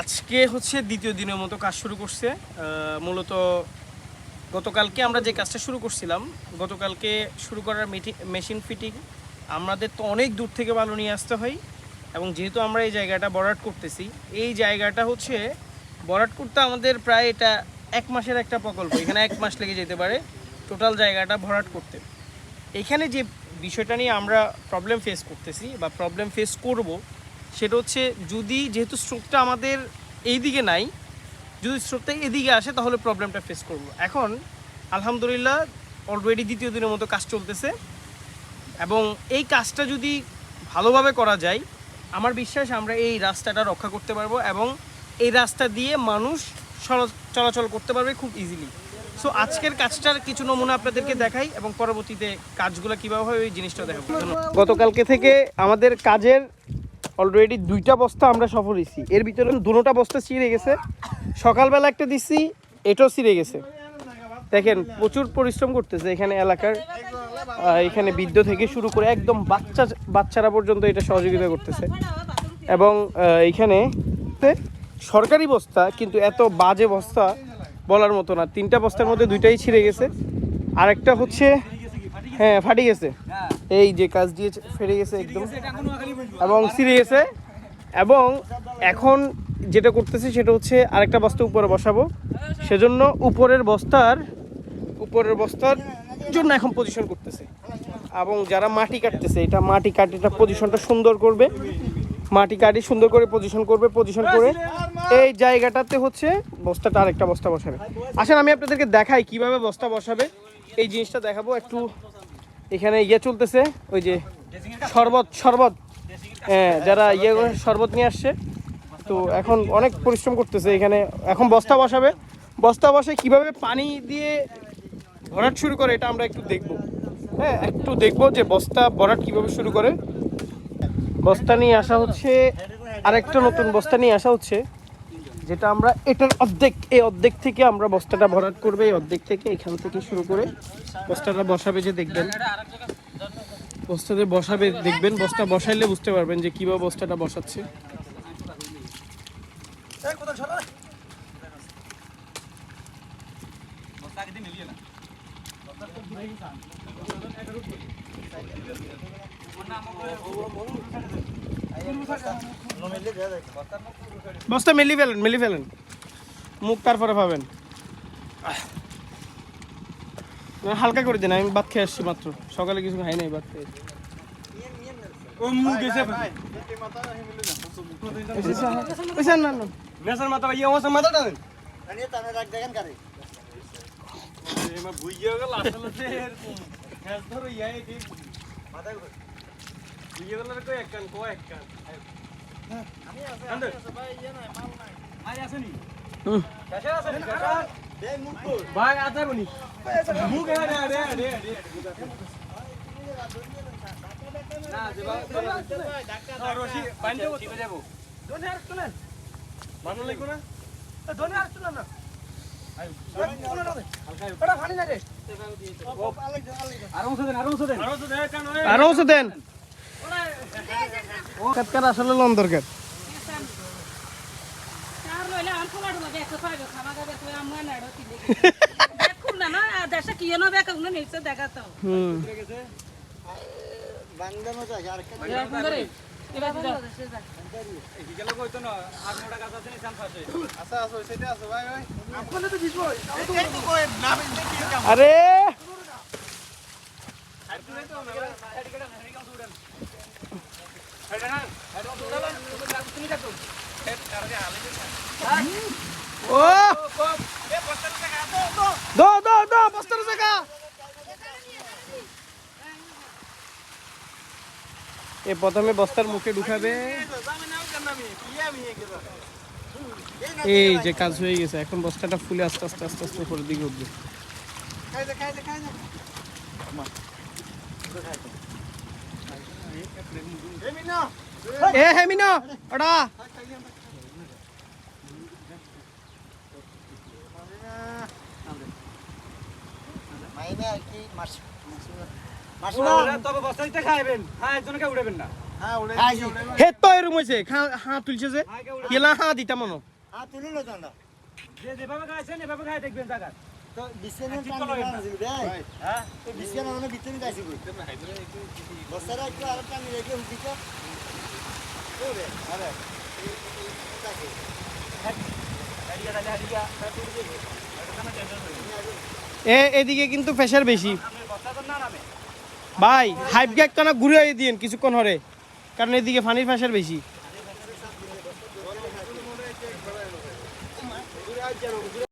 আজকে হচ্ছে দ্বিতীয় দিনের মতো কাজ শুরু করছে। মূলত গতকালকে আমরা যে কাজটা শুরু করছিলাম, গতকালকে শুরু করার মেশিন ফিটিং আমাদের তো অনেক দূর থেকে বালু নিয়ে আসতে হয় এবং যেহেতু আমরা এই জায়গাটা বরাট করতেছি, এই জায়গাটা হচ্ছে বরাট করতে আমাদের প্রায় এটা এক মাসের একটা প্রকল্প, এখানে এক মাস লেগে যেতে পারে। টোটাল জায়গাটা ভরাট করতে। এখানে যে বিষয়টা নিয়ে আমরা প্রবলেম ফেস করতেছি বা প্রবলেম ফেস করব, সেটা হচ্ছে যদি যেহেতু স্ট্রোকটা আমাদের এই দিকে নাই, যদি স্ট্রোকটা এদিকে আসে তাহলে প্রবলেমটা ফেস করব। এখন আলহামদুলিল্লাহ অলরেডি দ্বিতীয় দিনের মতো কাজ চলতেছে এবং এই কাজটা যদি ভালোভাবে করা যায়, আমার বিশ্বাস আমরা এই রাস্তাটা রক্ষা করতে পারব এবং এই রাস্তা দিয়ে মানুষ চলাচল করতে পারবে খুব ইজিলি সো আজকের কাজটার কিছু নমুনা আপনাদেরকে দেখাই এবং পরবর্তীতে কাজগুলো কীভাবে হয় ওই জিনিসটা দেখাবো। গতকালকে থেকে আমাদের কাজের অলরেডি দুইটা বস্তা আমরা সফল হয়েছি। এর ভিতরে দুটোটা বস্তা ছিঁড়ে গেছে। সকালবেলা একটা দিচ্ছি এটাও ছিঁড়ে গেছে। দেখেন, প্রচুর পরিশ্রম করতেছে এখানে এলাকার। এখানে বৃদ্ধ থেকে শুরু করে একদম বাচ্চা বাচ্চারা পর্যন্ত এটা সহযোগিতা করতেছে। এবং এইখানে সরকারি বস্তা, কিন্তু এত বাজে বস্তা বলার মতো না। তিনটা বস্তার মধ্যে দুইটাই ছিঁড়ে গেছে। আরেকটা হচ্ছে হ্যাঁ ফাটি গেছে। এই যে কাজ দিয়ে ফেটে গেছে একদম। এবং ছিঁড়ে গেছে। এবং এখন যেটা করতেছি সেটা হচ্ছে আরেকটা বস্তা উপরে বসাবো। সেজন্য উপরের বস্তার উপরের বস্তার জন্য এখন পজিশন করতেছে। এবং যারা মাটি কাটতেছে, এটা মাটি কাটে, এটা পজিশনটা সুন্দর করবে। মাটি কাটি, সুন্দর করে পজিশন করবে পজিশন করে এই জায়গাটাতে হচ্ছে বস্তাটা আরেকটা বস্তা বসাবে। আসেন, আমি আপনাদেরকে দেখাই কীভাবে বস্তা বসাবে। এই জিনিসটা দেখাবো একটু। এখানে ইয়ে চলতেছে, ওই যে শরবত শরবত। হ্যাঁ যারা ইয়ে শরবত নিয়ে আসছে। তো এখন অনেক পরিশ্রম করতেছে এখানে। এখন বস্তা বসাবে। বস্তা বসে কীভাবে পানি দিয়ে ভরাট শুরু করে, এটা আমরা একটু দেখব। হ্যাঁ একটু দেখব যে বস্তা ভরাট কীভাবে শুরু করে। বস্তা নিয়ে আসা হচ্ছে, আরেকটা নতুন বস্তা নিয়ে আসা হচ্ছে। যেটা আমরা এটার অর্ধেক, এই অর্ধেক থেকে আমরা বস্তাটা ভরাট করবে, এই অর্ধেক থেকে এখান থেকে শুরু করে বস্তাটা বসাবে যে দেখবেন। বস্তাতে বসাবে, দেখবেন বস্তা বসাইলে বুঝতে পারবেন যে কীভাবে বস্তাটা বসাচ্ছে। বস্তা মেলি ফেলেন মেলি ফেলেন। মুখ তারপরে পাবেন। হালকা করে দিন আমি ভাত খেয়ে আসছি মাত্র। সকালে কিছু খাই নাই ভাত খেয়ে পয়সা না না মেসার মাথা ভাই আমার মাথা টানেন। এমা বুইয়া গেল আসলে তে ধরো এই মাথা ভাই না? আতা বনি মুখ রে রে রে রে। না দেবা ডাক্তার রশি বান্ধে ঠিক যাব। ধরে আর মানু লাগবে না? আর চলেন না। আরও দেন। কাটকার আসলে লন দরকার। আর! দো দো দো, বস্তার জায়গা। এ প্রথমে বস্তার মুখে ঢুকাবে। এই যে কাজ হয়ে গেছে, এখন বস্তাটা ফুলে আস্তে আস্তে আস্তে আস্তে উপরের দিকে উঠবে। এ হেমিনা ওটা। দেবে আর কি মাস মাস তবে বস্তাইতে খাইবেন। হ্যাঁ একজনকে উড়াবেন না। হ্যাঁ জি হে তো এরম হয়েছে হাঁ তুলছে যে। কেলা হাঁ দিতাম মনো হ্যাঁ তুলুন না তোমরা যে যেভাবে খাইছেন এভাবে খাই দেখবেন জায়গা তো। বানাছিল রে হ্যাঁ। তো বিছানা মানে ভিতরে যাইছি কই? বস্তারা একটু আর পানি রেখে উঠিছ আরে। এ, এদিকে কিন্তু প্রেশার বেশি। ভাই হাইপ গ্যাক কানা ঘুরে দিন কিছুক্ষণ হরে। কারণ এদিকে ফানির প্রেশার বেশি।